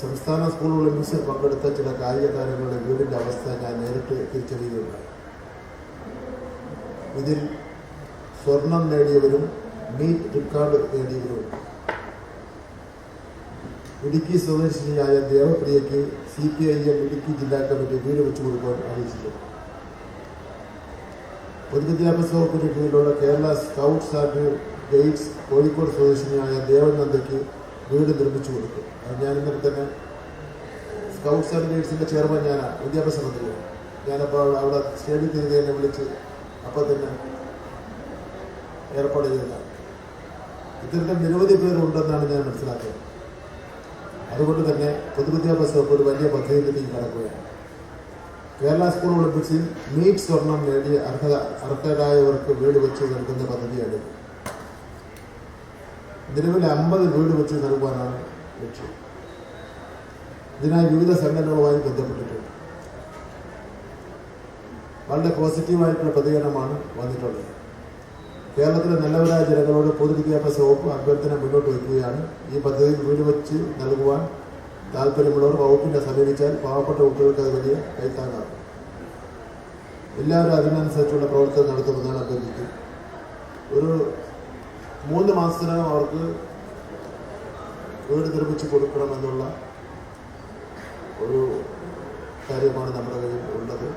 സംസ്ഥാന സ്കൂൾ ഒളിമ്പിക്സിൽ പങ്കെടുത്ത ചില കായിക താരങ്ങളുടെ വീടിന്റെ അവസ്ഥ ഞാൻ നേരിട്ട് തിരിച്ചറിയുകയുണ്ടായി. ഇതിൽ സ്വർണം നേടിയവരും മീറ്റ് റിക്കാർഡ് നേടിയവരും ഇടുക്കി സ്വദേശിനിയായ ദേവപ്രിയയ്ക്ക് C P I M Idukki ജില്ലാ കമ്മിറ്റി വീട് വെച്ചു കൊടുക്കാൻ അറിയിച്ചു പൊതുവിദ്യാഭ്യാസ വകുപ്പിന് കീഴിലുള്ള Kerala scouts and guides Kozhikode സ്വദേശിനിയായ ദേവനന്ദയ്ക്ക് വീട് നിർമ്മിച്ചു കൊടുക്കും അത് ഞാൻ തന്നെ സ്കൗട്ട്സ് ആൻഡ് ഗൈഡ്സിന്റെ ചെയർമാൻ ഞാനാണ് വിദ്യാഭ്യാസ മന്ത്രിയാണ് ഞാനപ്പോൾ അവിടെ സ്റ്റേഡിയത്തിൽ നിന്ന് എന്നെ വിളിച്ച് അപ്പോൾ തന്നെ ഏർപ്പാട് ചെയ്തതാണ്. ഇത്തരത്തിൽ നിരവധി പേരുണ്ടെന്നാണ് ഞാൻ മനസ്സിലാക്കിയത് അതുകൊണ്ട് തന്നെ പൊതുവിദ്യാഭ്യാസ വകുപ്പ് ഒരു വലിയ പദ്ധതിയിലേക്ക് കടക്കുകയാണ്. കേരള സ്കൂൾ ഒളിമ്പിക്സിൽ മീറ്റ് സ്വർണം നേടി അർഹത അർഹരായവർക്ക് വീട് വെച്ച് നൽകുന്ന പദ്ധതിയാണ് നിലവിൽ അമ്പത് വീട് വെച്ച് നൽകുവാനാണ് ലക്ഷ്യം. ഇതിനായി വിവിധ സംഘടനകളുമായി ബന്ധപ്പെട്ടിട്ടുണ്ട്. വളരെ പോസിറ്റീവായിട്ടുള്ള പ്രതികരണമാണ് വന്നിട്ടുള്ളത്. കേരളത്തിലെ നല്ലവരായ ജനങ്ങളോട് പൊതുവിദ്യാഭ്യാസ വകുപ്പ് അഭ്യർത്ഥന മുന്നോട്ട് വയ്ക്കുകയാണ്. ഈ പദ്ധതിയിൽ വീട് വെച്ച് നൽകുവാൻ താല്പര്യമുള്ളവർ വകുപ്പിനെ സമീപിച്ചാൽ പാവപ്പെട്ട കുട്ടികൾക്ക് അത് വലിയ കൈത്താങ്ങാണ് എല്ലാവരും അതിനനുസരിച്ചുള്ള പ്രവർത്തനം നടത്തുമെന്നാണ് അഭ്യർത്ഥിക്കുന്നത്. ഒരു മൂന്ന് മാസത്തിനകം അവർക്ക് വീട് നിർമ്മിച്ച് കൊടുക്കണമെന്നുള്ള ഒരു കാര്യമാണ് നമ്മുടെ കയ്യിൽ ഉള്ളത്